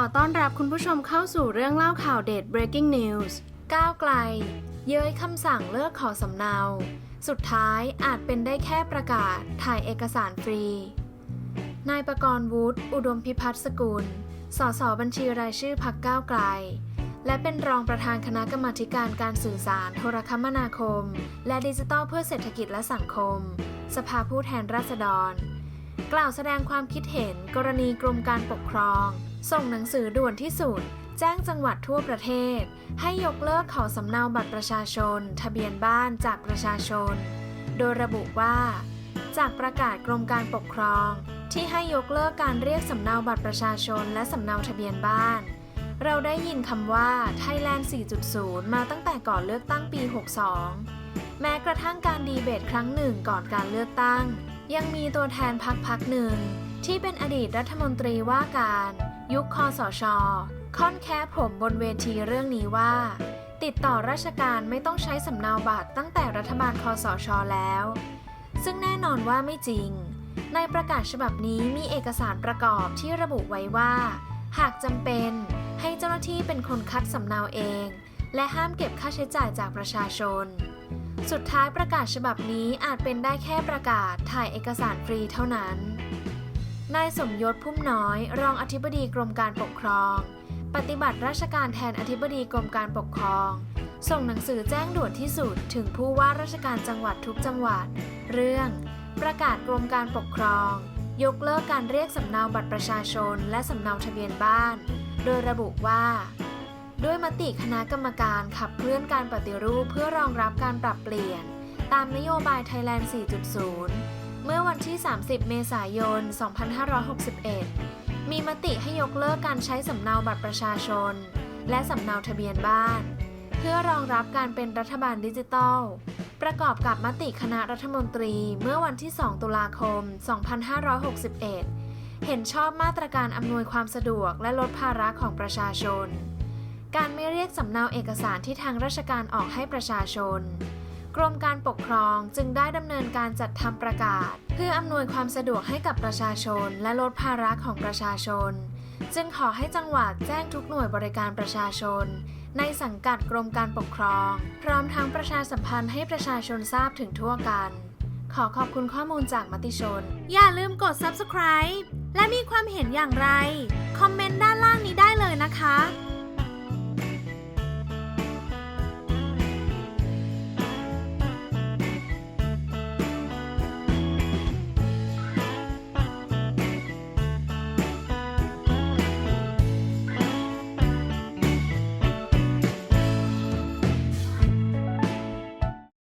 อต้อนรับคุณผู้ชมเข้าสู่เรื่องเล่าข่าวเด็ด breaking news ก้าวไกล เย้ยคำสั่งเลิกขอสำเนา สุดท้ายอาจเป็นได้แค่ประกาศถ่ายเอกสารฟรี นายประกรณ์วุฒิอุดมพิพัฒน์สกุล สสบัญชีรายชื่อพักก้าวไกล และเป็นรองประธานคณะกรรมาการการสื่อสาร โทรคมนาคม และดิจิทัลเพื่อเศรษฐกิจและสังคม สภาผู้แทนราษฎร กล่าวแสดงความคิดเห็นกรณีกรมการปกครอง ส่งหนังสือด่วนที่สุด แจ้งจังหวัดทั่วประเทศ ให้ยกเลิกขอสำเนาบัตรประชาชน ทะเบียนบ้านจากประชาชน โดยระบุว่า จากประกาศกรมการปกครอง ที่ให้ยกเลิกการเรียกสำเนาบัตรประชาชน และสำเนาทะเบียนบ้าน เราได้ยินคำว่า Thailand 4.0 มาตั้งแต่ก่อนเลือกตั้งปี 62 แม้กระทั่งการดีเบตครั้งหนึ่งก่อนการเลือกตั้ง ยังมีตัวแทนพักพักหนึ่ง ที่เป็นอดีตรัฐมนตรีว่าการ ยุคคอสช ค่อนแค่ผมบนเวทีเรื่องนี้ว่า ติดต่อราชการไม่ต้องใช้สำเนาบัตรตั้งแต่รัฐบาลคอสชแล้ว ซึ่งแน่นอนว่าไม่จริง ในประกาศฉบับนี้มีเอกสารประกอบที่ระบุไว้ว่า หากจำเป็นให้เจ้าหน้าที่เป็นคนคัดสำเนาเอง และห้ามเก็บค่าใช้จ่ายจากประชาชน สุดท้ายประกาศฉบับนี้อาจเป็นได้แค่ประกาศถ่ายเอกสารฟรีเท่านั้น นายสมยศพุ่มน้อย รองอธิบดีกรมการปกครอง ปฏิบัติราชการแทนอธิบดีกรมการปกครอง ส่งหนังสือแจ้งด่วนที่สุดถึงผู้ว่าราชการจังหวัดทุกจังหวัด เรื่อง ประกาศกรมการปกครอง ยกเลิกการเรียกสำเนาบัตรประชาชน และสำเนาทะเบียนบ้าน โดยระบุว่า ด้วยมติคณะกรรมการขับเคลื่อนการปฏิรูปเพื่อรองรับการปรับเปลี่ยน ตามนโยบาย Thailand 4.0 เมื่อวันที่ 30 เมษายน 2561 มีมติให้ยกเลิกการใช้สำเนาบัตรประชาชน และสำเนาทะเบียนบ้าน เพื่อรองรับการเป็นรัฐบาลดิจิทัล ประกอบกับมติคณะรัฐมนตรีเมื่อวันที่ 2 ตุลาคม 2561 เห็นชอบมาตรการอำนวยความสะดวกและลดภาระของประชาชน การไม่เรียกสำเนาเอกสารที่ทางราชการออกให้ประชาชน กรมการปกครองจึงได้ดำเนินการจัดทำประกาศ เพื่ออำนวยความสะดวกให้กับประชาชน และลดภาระของประชาชน จึงขอให้จังหวัดแจ้งทุกหน่วยบริการประชาชน ในสังกัดกรมการปกครอง พร้อมทั้งประชาสัมพันธ์ให้ประชาชนทราบถึงทั่วกันขอขอบคุณข้อมูลจากมติชน อย่าลืมกด subscribe และมีความเห็นอย่างไร คอมเมนต์ด้านล่างนี้ได้เลยนะคะ